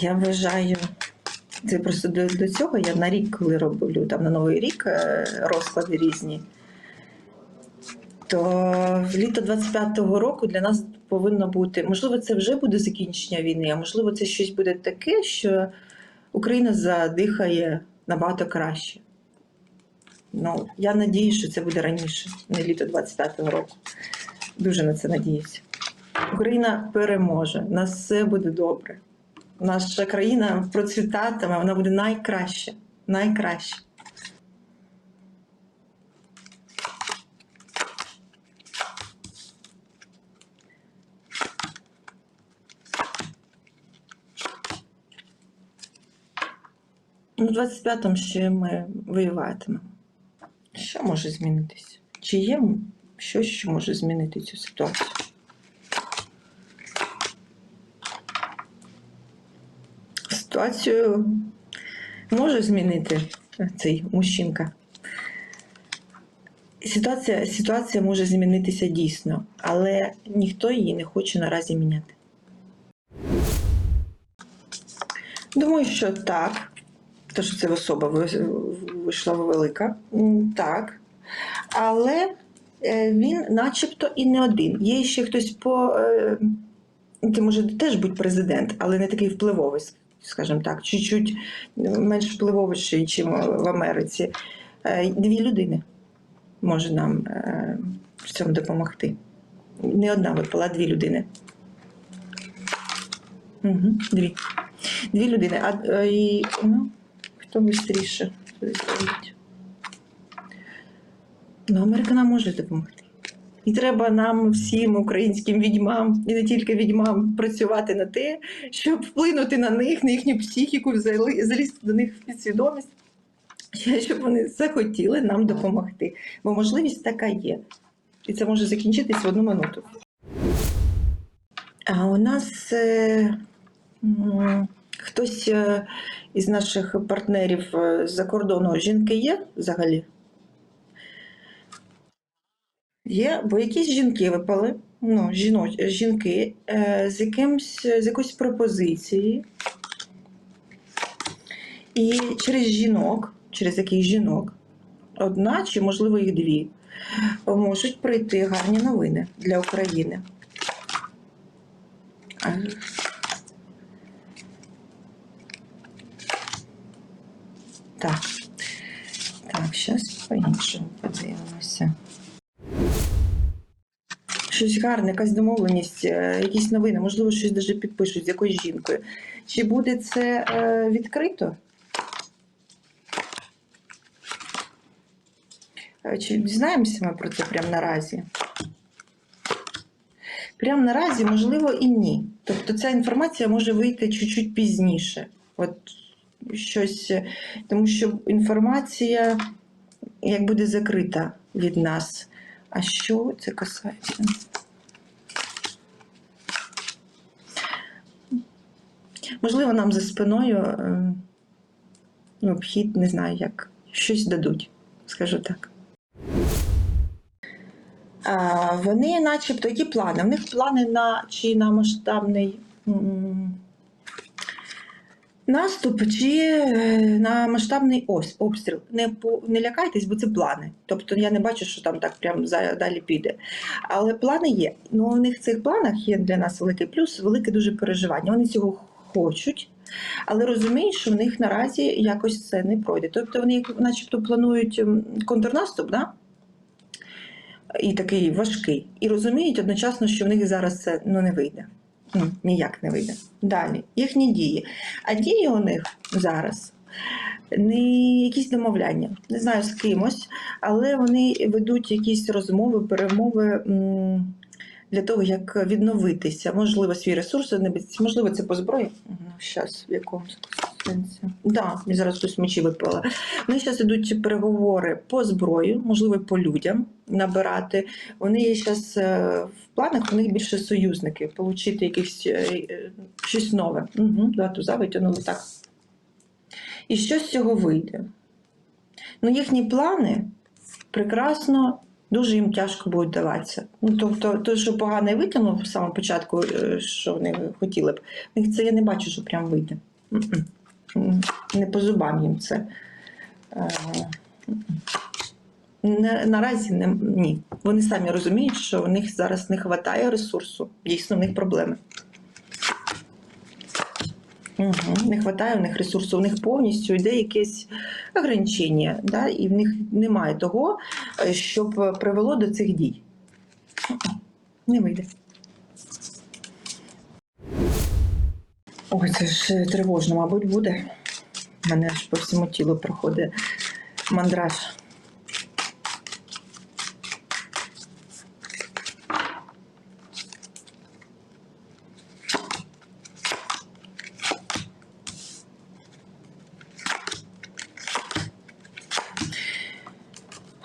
Я вважаю, це просто до, до цього я на рік, коли роблю там на Новий рік е, розклади різні, то літо 25-го року для нас повинно бути, можливо, це вже буде закінчення війни, а можливо, це щось буде таке, що Україна задихає набагато краще. Ну, я надію, що це буде раніше, не літо 25-го року. Дуже на це надіюся. Україна переможе, у нас все буде добре. Наша країна процвітатиме, вона буде найкраща. Найкраща. Ну, 25-му ще ми воюватимемо. Що може змінитися? Чи є щось, що може змінити цю ситуацію? Ситуацію може змінити цей мужчинка. Ситуація, ситуація може змінитися дійсно, але ніхто її не хоче наразі міняти. Думаю, що так. То, що це особа вийшла велика. Так. Але е, він начебто і не один. Є ще хтось по. е, Ти може теж бути президент, але не такий впливовий, скажімо так, чуть-чуть менш впливовіший, ніж в Америці. Е, Дві людини може нам е, в цьому допомогти. Не одна випала, дві людини. Угу, дві. Дві людини. А е, і, ну, хто швидше? Ну, Америка нам може допомогти. І треба нам, всім українським відьмам, і не тільки відьмам, працювати на те, щоб вплинути на них, на їхню психіку, залізти до них в підсвідомість, щоб вони захотіли нам допомогти. Бо можливість така є. І це може закінчитись в одну минуту. А у нас е, хтось е, із наших партнерів е, з-за кордону жінки є взагалі? Є, бо якісь жінки випали, ну, жіно, жінки е, з, якимсь, з якоюсь пропозицією. І через жінок, через яких жінок, одна чи, можливо, їх дві, можуть прийти гарні новини для України. Так. Так, зараз по-іншому подивимося. Щось гарне, якась домовленість, е, якісь новини, можливо, щось навіть підпишуть з якоюсь жінкою. Чи буде це е, відкрито? Е, Чи дізнаємося ми про це прямо наразі? Прямо наразі, можливо, і ні. Тобто ця інформація може вийти чуть-чуть пізніше. От щось, тому що інформація як буде закрита від нас. А що це касається? Можливо, нам за спиною е, ну, обхід, не знаю як, щось дадуть, скажу так. Вони, начебто, які плани? В них плани на чи на масштабний наступ, чи е, на масштабний обстріл. Не, не лякайтесь, бо це плани. Тобто я не бачу, що там так прям за- далі піде. Але плани є. Ну, у них в цих планах є для нас великий плюс, велике дуже переживання. Вони цього хочуть, але розуміють, що в них наразі якось це не пройде. Тобто вони начебто планують контрнаступ, да? і такий важкий, і розуміють одночасно, що в них зараз це ну, не вийде. Ну, ніяк не вийде. Далі, їхні дії. А дії у них зараз не якісь домовляння, не знаю з кимось, але вони ведуть якісь розмови, перемови для того, як відновитися. Можливо, свій ресурс, можливо, це по зброї. Зараз, в якому сенсі? Да, мені зараз хтось мечі випала. Вони зараз йдуть переговори по зброї, можливо, по людям набирати. Вони є зараз в планах, у них більше союзники, отримати якихось е, е, щось нове. Угу, да, туза витягнули так. І що з цього вийде? Ну, їхні плани прекрасно Дуже їм тяжко буде даватися. Ну, тобто, то, що погано витягнув в самому початку, е, що вони хотіли б, це я не бачу, що прям вийде. Не по зубам їм це. Е, наразі не, ні. Вони самі розуміють, що в них зараз не вистачає ресурсу. Дійсно, в них проблеми. Угу. Не вистачає в них ресурсу, в них повністю йде якесь ограничення, да? і в них немає того, е, щоб привело до цих дій. Не вийде. Ой, це ж е, тривожно, мабуть, буде. У мене аж по всьому тілу проходить мандраж.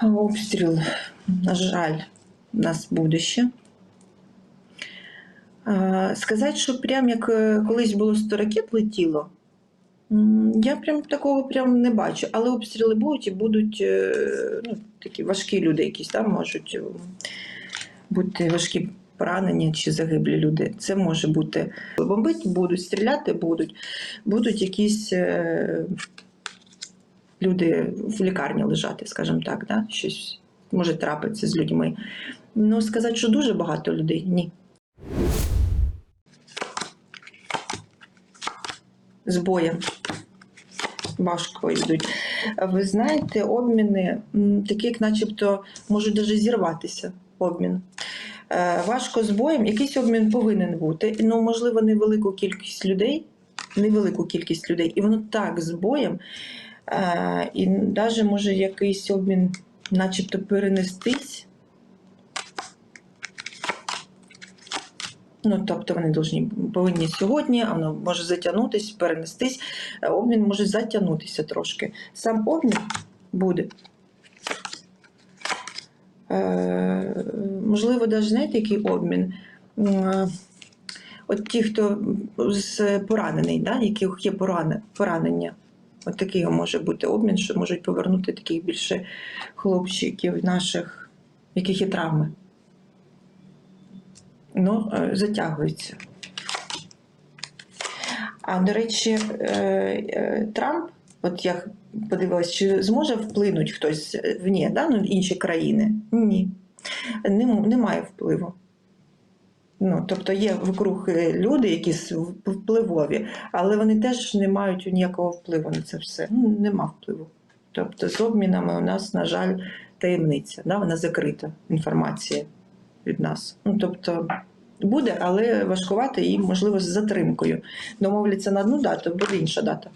Обстріл, на жаль, у нас буде. Сказати, що прям як е, колись було 100 ракет летіло, я прям такого прям не бачу. Але обстріли будуть і будуть е, ну, такі важкі люди якісь там можуть бути важкі поранені чи загиблі люди. Це може бути. Бомбити будуть, стріляти будуть, будуть якісь. е, люди в лікарні лежати, скажімо так, да? щось може трапитися з людьми. Ну, сказати, що дуже багато людей ні. З. Важко йдуть. Ви знаєте, обміни такі, як начебто, можуть навіть зірватися обмін. Е, Важко з боєм, якийсь обмін повинен бути. Ну, можливо, невелику кількість людей, невелику кількість людей, і воно так з боєм. Е, І навіть може якийсь обмін, начебто, перенестись. Ну, тобто вони должні, повинні сьогодні, воно може затягнутися, перенестись. Е, Обмін може затягнутися трошки. Сам обмін буде. Е, можливо, навіть знаєте, який обмін? Е, От ті, хто з поранений, да, яких є поране- поранення. От такий може бути обмін, що можуть повернути таких більше хлопчиків наших, яких є травми. Ну, е, затягується. А до речі, е, е, Трамп, от я подивилась, чи зможе вплинути хтось вні, да, ну, інші країни? Ні. Немає впливу. Ну, тобто є вокруг люди, які впливові, але вони теж не мають ніякого впливу на це все. Ну, нема впливу. Тобто з обмінами у нас, на жаль, таємниця, да? вона закрита інформація від нас. Ну, тобто буде, але важкувати і, можливо, з затримкою. Домовляться на одну дату, буде інша дата.